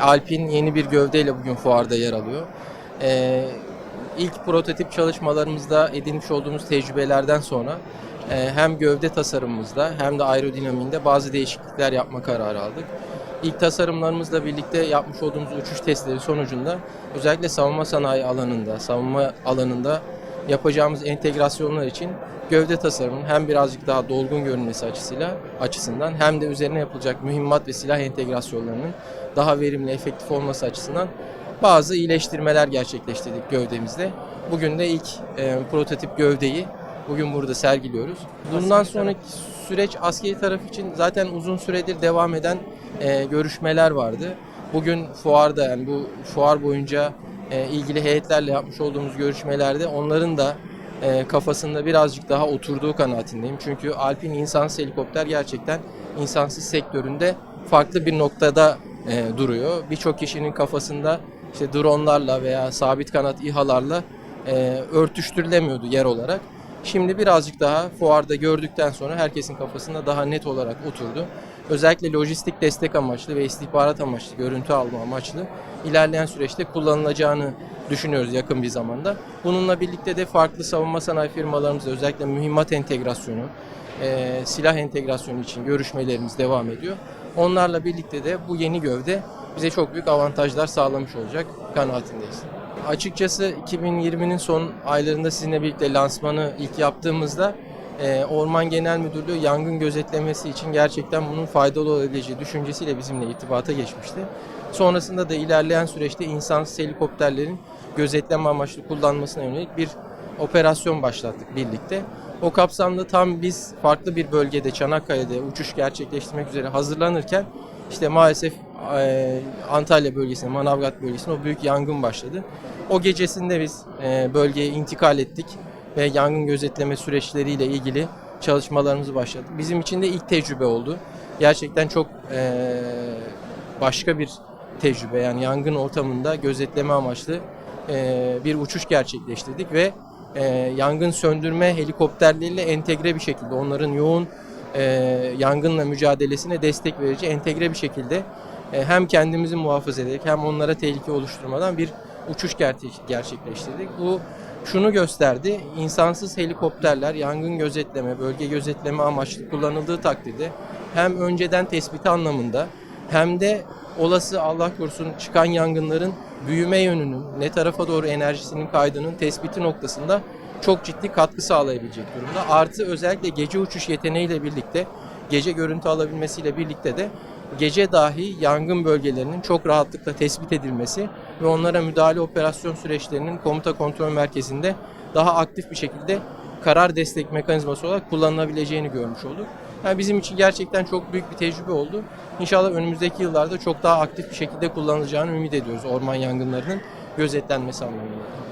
Alpin yeni bir gövdeyle bugün fuarda yer alıyor. Ee, ilk prototip çalışmalarımızda edinmiş olduğumuz tecrübelerden sonra e, hem gövde tasarımımızda hem de aerodinamiğinde bazı değişiklikler yapma kararı aldık. İlk tasarımlarımızla birlikte yapmış olduğumuz uçuş testleri sonucunda özellikle savunma sanayi alanında, savunma alanında yapacağımız entegrasyonlar için gövde tasarımının hem birazcık daha dolgun görünmesi açısıyla açısından hem de üzerine yapılacak mühimmat ve silah entegrasyonlarının daha verimli, efektif olması açısından bazı iyileştirmeler gerçekleştirdik gövdemizde. Bugün de ilk e, prototip gövdeyi bugün burada sergiliyoruz. Bundan sonraki süreç askeri taraf için zaten uzun süredir devam eden e, görüşmeler vardı. Bugün fuarda yani bu fuar boyunca e, ilgili heyetlerle yapmış olduğumuz görüşmelerde onların da e, kafasında birazcık daha oturduğu kanaatindeyim. Çünkü Alpin insansız helikopter gerçekten insansız sektöründe farklı bir noktada e, duruyor. Birçok kişinin kafasında işte dronlarla veya sabit kanat İHA'larla e, örtüştürülemiyordu yer olarak. Şimdi birazcık daha fuarda gördükten sonra herkesin kafasında daha net olarak oturdu. Özellikle lojistik destek amaçlı ve istihbarat amaçlı, görüntü alma amaçlı ilerleyen süreçte kullanılacağını düşünüyoruz yakın bir zamanda. Bununla birlikte de farklı savunma sanayi firmalarımızla özellikle mühimmat entegrasyonu, e, silah entegrasyonu için görüşmelerimiz devam ediyor. Onlarla birlikte de bu yeni gövde bize çok büyük avantajlar sağlamış olacak kanaatindeyiz. Açıkçası 2020'nin son aylarında sizinle birlikte lansmanı ilk yaptığımızda e, Orman Genel Müdürlüğü yangın gözetlemesi için gerçekten bunun faydalı olabileceği düşüncesiyle bizimle irtibata geçmişti. Sonrasında da ilerleyen süreçte insansız helikopterlerin gözetleme amaçlı kullanmasına yönelik bir operasyon başlattık birlikte. O kapsamda tam biz farklı bir bölgede Çanakkale'de uçuş gerçekleştirmek üzere hazırlanırken işte maalesef e, Antalya bölgesinde, Manavgat bölgesinde o büyük yangın başladı. O gecesinde biz e, bölgeye intikal ettik ve yangın gözetleme süreçleriyle ilgili çalışmalarımızı başladık. Bizim için de ilk tecrübe oldu. Gerçekten çok e, başka bir tecrübe yani yangın ortamında gözetleme amaçlı e, bir uçuş gerçekleştirdik ve e, yangın söndürme helikopterleriyle entegre bir şekilde onların yoğun e, yangınla mücadelesine destek verici entegre bir şekilde e, hem kendimizi muhafaza ederek hem onlara tehlike oluşturmadan bir uçuş gerçek- gerçekleştirdik. Bu şunu gösterdi. insansız helikopterler yangın gözetleme, bölge gözetleme amaçlı kullanıldığı takdirde hem önceden tespiti anlamında hem de olası Allah korusun çıkan yangınların büyüme yönünün, ne tarafa doğru enerjisinin kaydının tespiti noktasında çok ciddi katkı sağlayabilecek durumda. Artı özellikle gece uçuş yeteneğiyle birlikte, gece görüntü alabilmesiyle birlikte de gece dahi yangın bölgelerinin çok rahatlıkla tespit edilmesi ve onlara müdahale operasyon süreçlerinin komuta kontrol merkezinde daha aktif bir şekilde karar destek mekanizması olarak kullanılabileceğini görmüş olduk. Yani bizim için gerçekten çok büyük bir tecrübe oldu. İnşallah önümüzdeki yıllarda çok daha aktif bir şekilde kullanılacağını ümit ediyoruz orman yangınlarının gözetlenmesi anlamında.